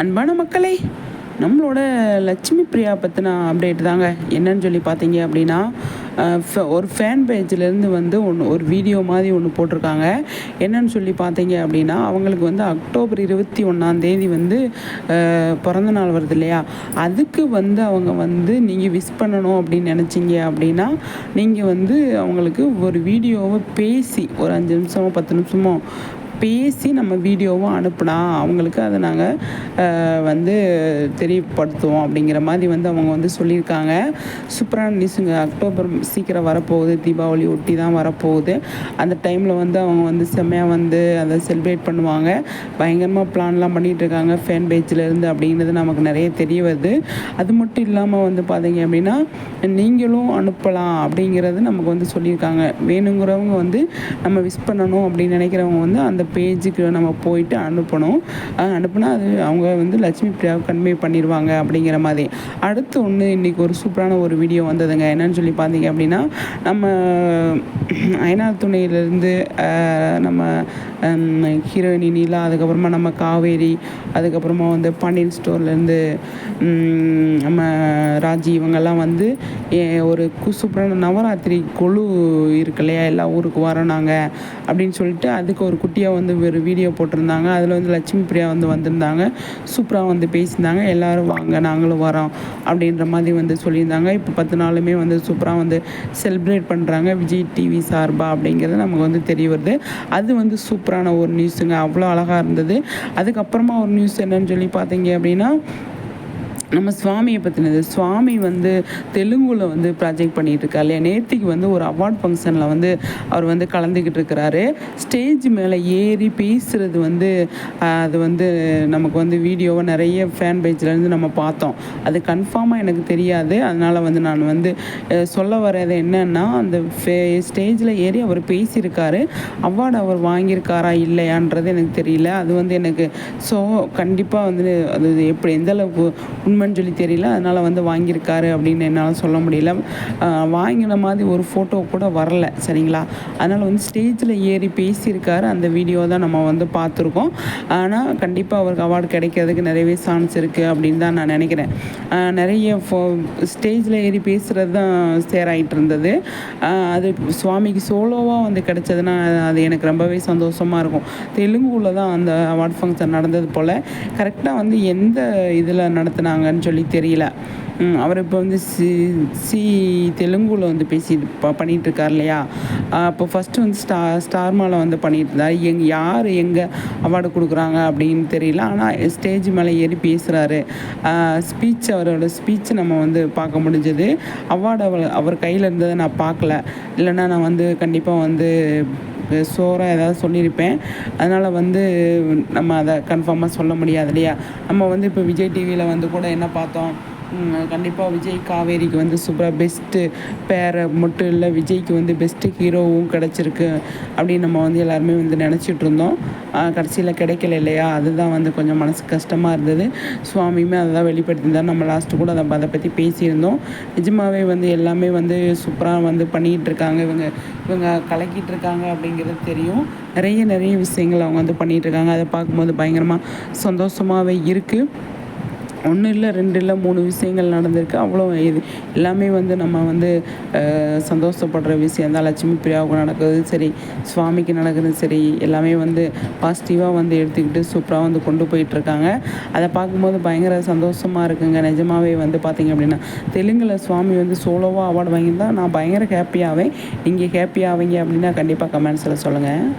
அன்பான மக்களே நம்மளோட லட்சுமி பிரியா பற்றின அப்டேட் தாங்க. என்னன்னு சொல்லி பார்த்தீங்க அப்படின்னா ஒரு ஃபேன் பேஜ்லேருந்து வந்து ஒன்று ஒரு வீடியோ மாதிரி ஒன்று போட்டிருக்காங்க. என்னன்னு சொல்லி பார்த்தீங்க அப்படின்னா அவங்களுக்கு வந்து அக்டோபர் இருபத்தி ஒன்றாந்தேதி வந்து பிறந்த நாள் வருது இல்லையா? அதுக்கு வந்து அவங்க வந்து நீங்கள் விஷ் பண்ணணும் அப்படின்னு நினச்சிங்க அப்படின்னா நீங்கள் வந்து அவங்களுக்கு ஒரு வீடியோவை பேசி ஒரு அஞ்சு நிமிஷமோ பத்து நிமிஷமோ பேசி நம்ம வீடியோவும் அனுப்புனா அவங்களுக்கு அதை நாங்கள் வந்து தெரியப்படுத்துவோம் அப்படிங்கிற மாதிரி வந்து அவங்க வந்து சொல்லியிருக்காங்க. சூப்பரான நியூஸுங்க அக்டோபர் சீக்கிரம் வரப்போகுது. தீபாவளி ஒட்டி தான் வரப்போகுது. அந்த டைமில் வந்து அவங்க வந்து செம்மையாக வந்து அதை செலிப்ரேட் பண்ணுவாங்க. பயங்கரமாக பிளான்லாம் பண்ணிகிட்ருக்காங்க ஃபேன் பேஜ்லேருந்து அப்படிங்கிறது நமக்கு நிறைய தெரிய வருது. அது மட்டும் இல்லாமல் வந்து பார்த்தீங்க அப்படின்னா நீங்களும் அனுப்பலாம் அப்படிங்கிறது நமக்கு வந்து சொல்லியிருக்காங்க. வேணுங்கிறவங்க வந்து நம்ம விஷ் பண்ணணும் அப்படின்னு நினைக்கிறவங்க வந்து அந்த பேஜுக்கு நம்ம போயிட்டு அனுப்பணும். அனுப்புனா அது அவங்க வந்து லட்சுமி பிரியாவை கன்வே பண்ணிடுவாங்க அப்படிங்கிற மாதிரி. அடுத்து ஒன்று இன்றைக்கி ஒரு சூப்பரான ஒரு வீடியோ வந்ததுங்க. என்னன்னு சொல்லி பார்த்தீங்க அப்படின்னா நம்ம அயனார் துணையிலேருந்து நம்ம ஹீரோயினி நீலா அதுக்கப்புறமா நம்ம காவேரி அதுக்கப்புறமா வந்து பாண்டியன் ஸ்டோர்லேருந்து நம்ம ராஜி இவங்கெல்லாம் வந்து ஒரு சூப்பரான நவராத்திரி கொழு இருக்கு இல்லையா? எல்லா ஊருக்கு வரோம் நாங்கள் அப்படின்னு சொல்லிட்டு அதுக்கு ஒரு குட்டியாக வந்து ஒரு வீடியோ போட்டிருந்தாங்க. அதில் வந்து லட்சுமி பிரியா வந்து வந்திருந்தாங்க. சூப்பராக வந்து பேசியிருந்தாங்க. எல்லோரும் வாங்க நாங்களும் வரோம் அப்படின்ற மாதிரி வந்து சொல்லியிருந்தாங்க. இப்போ பத்து நாளுமே வந்து சூப்பராக வந்து செலிப்ரேட் பண்ணுறாங்க விஜய் டிவி சார்பா அப்படிங்கிறது நமக்கு வந்து தெரிய வருது. அது வந்து சூப்பரான ஒரு நியூஸுங்க அவ்வளோ அழகாக இருந்தது. அதுக்கப்புறமா ஒரு நியூஸ் என்னன்னு சொல்லி பார்த்தீங்க அப்படின்னா நம்ம சுவாமியை பற்றினது சுவாமி வந்து தெலுங்குல வந்து ப்ராஜெக்ட் பண்ணிகிட்டு இருக்கா இல்லையா? நேத்திக்கு வந்து ஒரு அவார்ட் ஃபங்க்ஷனில் வந்து அவர் வந்து கலந்துக்கிட்டு இருக்கிறாரு ஸ்டேஜ் மேலே ஏறி பேசுகிறது வந்து அது வந்து நமக்கு வந்து வீடியோவை நிறைய ஃபேன் பேஜ்லேருந்து நம்ம பார்த்தோம். அது கன்ஃபார்மாக எனக்கு தெரியாது. அதனால் வந்து நான் வந்து சொல்ல வர்றது என்னன்னா அந்த ஃபே ஸ்டேஜில் ஏறி அவர் பேசியிருக்காரு. அவார்டு அவர் வாங்கியிருக்காரா இல்லையான்றது எனக்கு தெரியல. அது வந்து எனக்கு ஸோ கண்டிப்பாக வந்து அது எப்படி எந்த அளவுக்கு உண்மை உண்மைன்னு சொல்லி தெரியல. அதனால் வந்து வாங்கியிருக்காரு அப்படின்னு என்னால் சொல்ல முடியல. வாங்கின மாதிரி ஒரு ஃபோட்டோ கூட வரல. சரிங்களா? அதனால் வந்து ஸ்டேஜில் ஏறி பேசியிருக்காரு. அந்த வீடியோ தான் நம்ம வந்து பார்த்துருக்கோம். ஆனால் கண்டிப்பாக அவருக்கு அவார்டு கிடைக்கிறதுக்கு நிறையவே சான்ஸ் இருக்குது அப்படின்னு தான் நான் நினைக்கிறேன். நிறைய ஃபோ ஸ்டேஜில் ஏறி பேசுகிறது தான் சேராயிட்டு இருந்தது. அது சுவாமிக்கு சோலோவாக வந்து கிடைச்சதுன்னா அது எனக்கு ரொம்பவே சந்தோஷமாக இருக்கும். தெலுங்குல தான் அந்த அவார்ட் ஃபங்க்ஷன் நடந்தது போல். கரெக்டாக வந்து எந்த இதில் நடத்துனாங்க பண்ணுறாங்கன்னு சொல்லி தெரியல. அவர் இப்போ வந்து சி சி தெலுங்குல வந்து பேசி பண்ணிகிட்டு பண்ணிகிட்ருக்கார் இல்லையா? அப்போ ஃபஸ்ட்டு வந்து ஸ்டா ஸ்டார் மாலை வந்து பண்ணிகிட்டு இருந்தார் எங் யார் எங்கே அவார்டு கொடுக்குறாங்க அப்படின்னு தெரியல. ஆனால் ஸ்டேஜ் மேலே ஏறி பேசுகிறாரு ஸ்பீச் அவரோட ஸ்பீச் நம்ம வந்து பார்க்க முடிஞ்சது. அவார்டு அவர் அவர் கையில் இருந்ததை நான் பார்க்கல. இல்லைன்னா நான் வந்து கண்டிப்பாக வந்து சோறாக ஏதாவது சொல்லியிருப்பேன். அதனால் வந்து நம்ம அதை கன்ஃபார்மாக சொல்ல முடியாது இல்லையா? நம்ம வந்து இப்போ விஜய் டிவியில் வந்து கூட என்ன பார்த்தோம்? கண்டிப்பாக விஜய் காவேரிக்கு வந்து சூப்பராக பெஸ்ட்டு பேரை மட்டும் இல்லை விஜய்க்கு வந்து பெஸ்ட்டு ஹீரோவும் கிடச்சிருக்கு அப்படின்னு நம்ம வந்து எல்லாருமே வந்து நினச்சிட்டு இருந்தோம். கடைசியில் கிடைக்கல இல்லையா? அதுதான் வந்து கொஞ்சம் மனசு கஷ்டமாக இருந்தது. சுவாமியுமே அதை தான் வெளிப்படுத்தியிருந்தார். நம்ம லாஸ்ட்டு கூட அதை அதை பற்றி பேசியிருந்தோம். நிஜமாகவே வந்து எல்லாமே வந்து சூப்பராக வந்து பண்ணிகிட்டு இருக்காங்க. இவங்க இவங்க கலக்கிட்டு இருக்காங்க அப்படிங்கிறது தெரியும். நிறைய நிறைய விஷயங்கள் அவங்க வந்து பண்ணிகிட்டு இருக்காங்க. அதை பார்க்கும்போது பயங்கரமாக சந்தோஷமாகவே இருக்குது ஒன்று இல்லை ரெண்டு இல்லை மூணு விஷயங்கள் நடந்திருக்கு. அவ்வளோ இது. எல்லாமே வந்து நம்ம வந்து சந்தோஷப்படுற விஷயம். தான் லட்சுமி பிரியாவுக்கு நடக்கிறது சரி சுவாமிக்கு நடக்கிறது சரி எல்லாமே வந்து பாசிட்டிவாக வந்து எடுத்துக்கிட்டு சூப்பராக வந்து கொண்டு போயிட்டுருக்காங்க. அதை பார்க்கும்போது பயங்கர சந்தோஷமாக இருக்குங்க. நிஜமாகவே வந்து பார்த்திங்க அப்படின்னா தெலுங்கில் சுவாமி வந்து சோலோவாக அவார்டு வாங்கியிருந்தால் நான் பயங்கர ஹாப்பியாகவேன் நீங்கள் ஹாப்பியாவீங்க அப்படின்னா கண்டிப்பாக கமெண்ட்ஸில் சொல்லுங்கள்